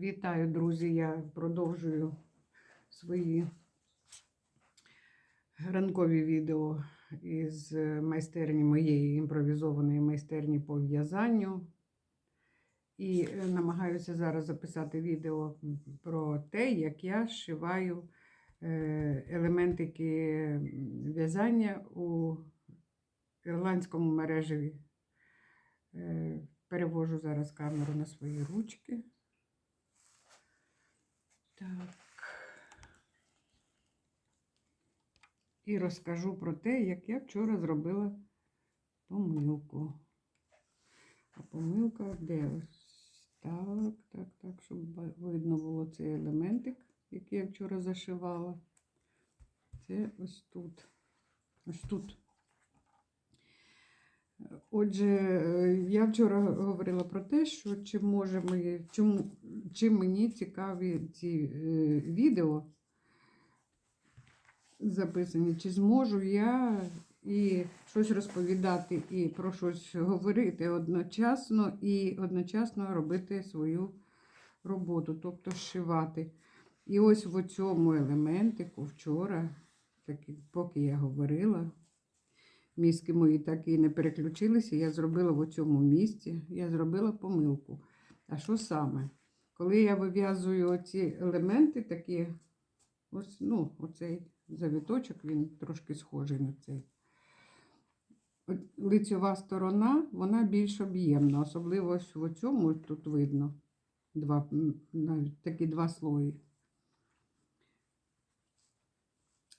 Вітаю, друзі! Я продовжую свої ранкові відео із майстерні моєї імпровізованої майстерні по в'язанню. І е, намагаюся зараз записати відео про те, як я зшиваю е, елементики в'язання у ірландському мережеві. Е, Перевожу зараз камеру на свої ручки. Так. І розкажу про те, як я вчора зробила помилку. А помилка де так, так, так, щоб видно було цей елементик, який я вчора зашивала. Це ось тут. Ось тут. Отже, е, я вчора говорила про те, що чи може ми, чому, чим мені цікаві ці е, відео записані, чи зможу я і щось розповідати, і про щось говорити одночасно, і одночасно робити свою роботу, тобто зшивати. І ось в цьому елементику вчора, так, поки я говорила, мізки мої так і не переключилися. Я зробила в цьому місці, я зробила помилку. А що саме? Коли я вив'язую ці елементи, такі, ось, ну, оцей завіточок, він трошки схожий на цей. Лицьова сторона, вона більш об'ємна, особливо ось в цьому тут видно два, навіть такі два слої.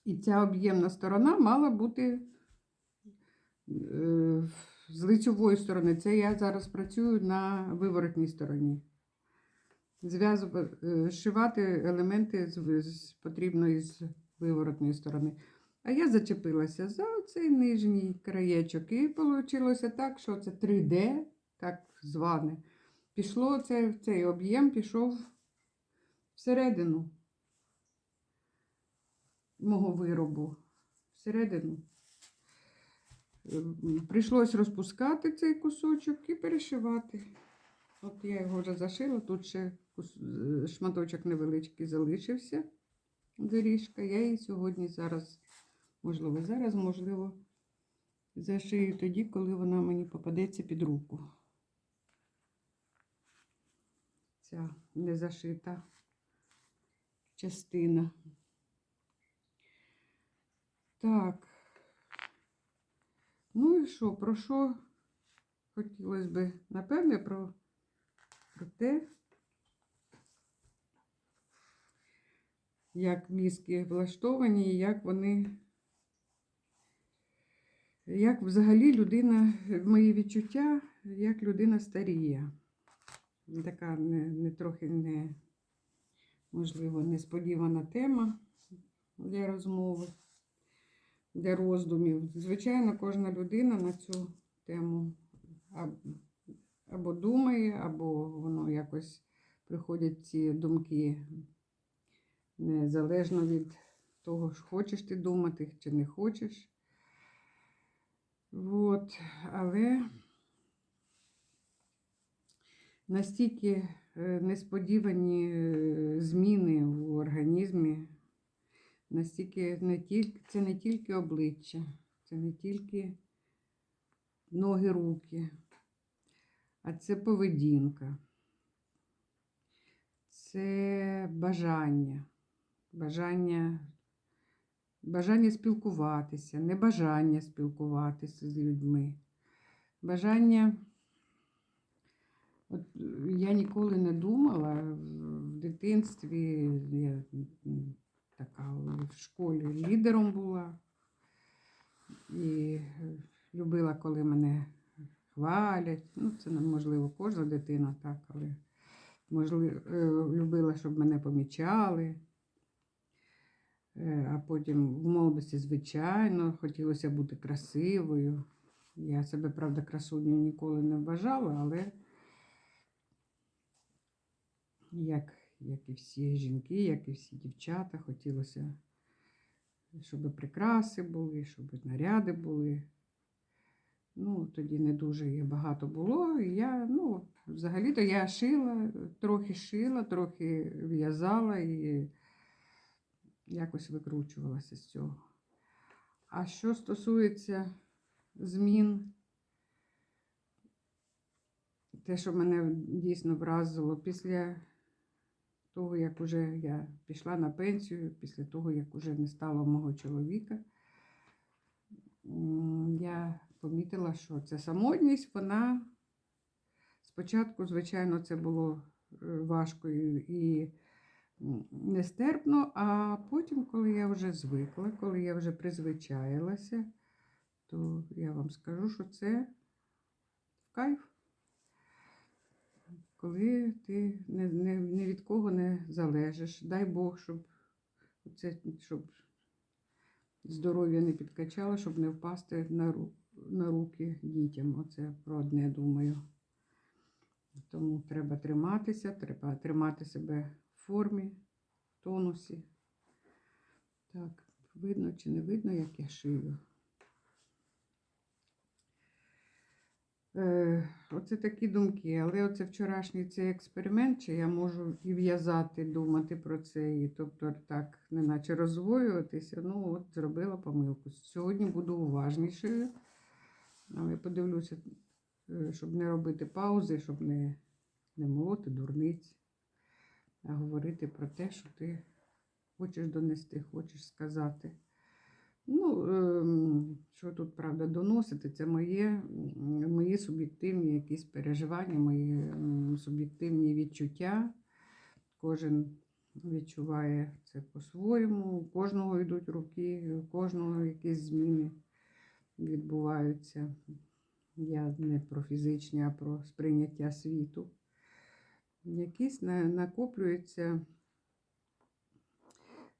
І ця об'ємна сторона мала бути з лицьової сторони. Це я зараз працюю на виворотній стороні. Е, шивати елементи потрібно із виворотної сторони. А я зачепилася за цей нижній краєчок. І вийшло так, що це 3D, так зване. Пішло це, цей об'єм пішов всередину мого виробу. Всередину. Прийшлось розпускати цей кусочок і перешивати. От я його вже зашила, тут ще е, шматочок невеличкий залишився доріжка. Я її сьогодні зараз, можливо, зараз, можливо, зашию тоді, коли вона мені попадеться під руку. Ця незашита частина. Так. Ну і що, про що хотілося би? Напевне, про, про те, як мізки влаштовані, і як вони. Як взагалі людина, мої відчуття, як людина старіє. Така не, не трохи не, можливо, несподівана тема для розмови, для роздумів. Звичайно, кожна людина на цю тему або думає, або воно якось приходять ці думки незалежно від того, хочеш ти думати чи не хочеш. От, але настільки е, несподівані е, зміни в організмі, настільки не тільки, це не тільки обличчя, це не тільки ноги, руки, а це поведінка, це бажання, бажання бажання спілкуватися, небажання спілкуватися з людьми. Бажання. От я ніколи не думала в дитинстві, я така в школі лідером була і е, любила, коли мене хвалять. Ну, це можливо кожна дитина так, але можливо, любила, щоб мене помічали. Е, А потім в молодості, звичайно, хотілося бути красивою. Я себе, правда, красуню ніколи не вважала, але як, як і всі жінки, як і всі дівчата, хотілося, щоб прикраси були, щоб наряди були. Ну, тоді не дуже їх багато було. І я, ну, взагалі-то я шила, трохи шила, трохи в'язала і якось викручувалася з цього. А що стосується змін, те, що мене дійсно вразило після того, як уже я пішла на пенсію, після того, як уже не стало мого чоловіка, я помітила, що ця самотність, вона спочатку, звичайно, це було е, важко і, нестерпно, а потім, коли я вже звикла, коли я вже призвичаїлася, то я вам скажу, що це кайф. Коли ти не, не, ні від кого не залежиш, дай Бог, щоб, це, щоб здоров'я не підкачало, щоб не впасти на, на руки дітям. Оце про одне думаю. Тому треба триматися, треба тримати себе в формі, в тонусі. Так, видно чи не видно, як я шию. Оце такі думки, але оце вчорашній цей експеримент, чи я можу і в'язати, думати про це, і тобто так, неначе розвоюватися. Ну, от зробила помилку. Сьогодні буду уважнішою, але подивлюся, е, щоб не робити паузи, щоб не, не молоти дурниць, а говорити про те, що ти хочеш донести, хочеш сказати. Ну, ем, що тут правда доносити, це моє, мої суб'єктивні якісь переживання, мої суб'єктивні відчуття. Кожен відчуває це по-своєму, у кожного йдуть руки, у кожного якісь зміни відбуваються. Я не про фізичні, а про сприйняття світу. Якісь накоплюються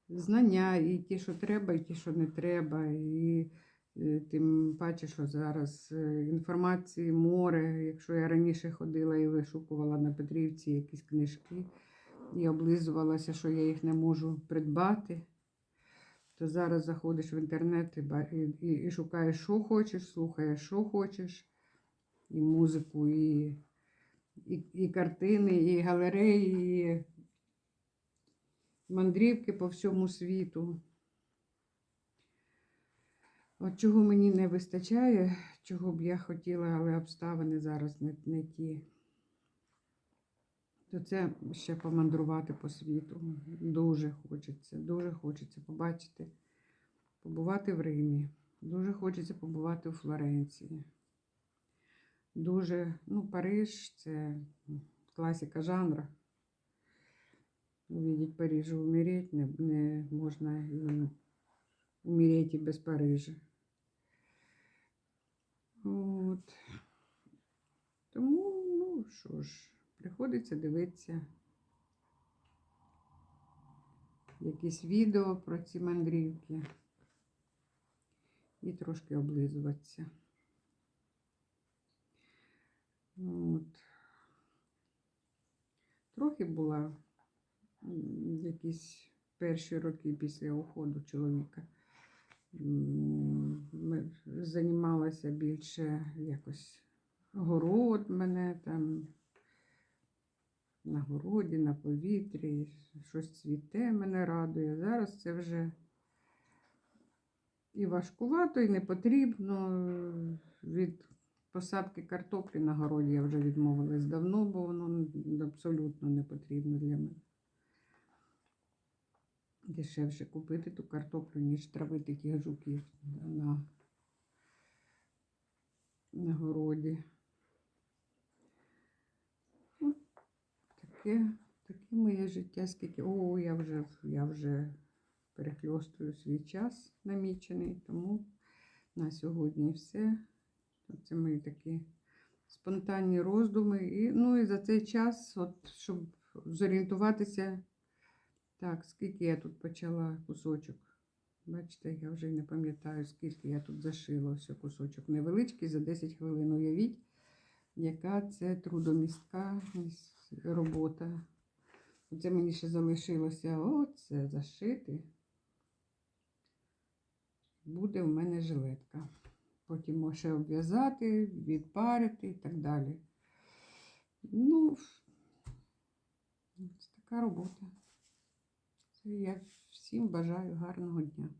знання, і ті, що треба, і ті, що не треба. І тим паче, що зараз е, інформації море. Якщо я раніше ходила і вишукувала на Петрівці якісь книжки і облизувалася, що я їх не можу придбати, то зараз заходиш в інтернет і, і, і шукаєш, що хочеш, слухаєш, що хочеш, і музику, і, і, і картини, і галереї, і мандрівки по всьому світу. От чого мені не вистачає, чого б я хотіла, але обставини зараз не, не ті. То це ще помандрувати по світу. Дуже хочеться, дуже хочеться побачити, побувати в Римі. Дуже хочеться побувати у Флоренції. Дуже, ну, Париж це класика жанра. Увидеть Париж и умереть не, не можна і умереть і без Парижа. От. Тому, ну що ж, приходиться дивитися якісь відео про ці мандрівки і трошки облизуватися. От. Трохи була якісь перші роки після уходу чоловіка. Займалася більше якось город мене там на городі, на повітрі, щось цвіте мене радує. Зараз це вже і важкувато, і не потрібно. Від посадки картоплі на городі я вже відмовилась давно, бо воно абсолютно не потрібно для мене. Дешевше купити ту картоплю, ніж травити тих жуків на, на городі. Таке, таке моє життя, скільки. О, я вже, я вже перехльостую свій час намічений, тому на сьогодні все. Це мої такі спонтанні роздуми. І, ну і за цей час, от, щоб зорієнтуватися, так, скільки я тут почала кусочок. Бачите, я вже не пам'ятаю, скільки я тут зашила. Ось кусочок невеличкий за 10 хвилин. Уявіть, яка це трудомістка робота. Оце мені ще залишилося оце зашити. Буде в мене жилетка. потім ще обв'язати, відпарити і так далі. Ну, ось така робота. Я всім бажаю гарного дня.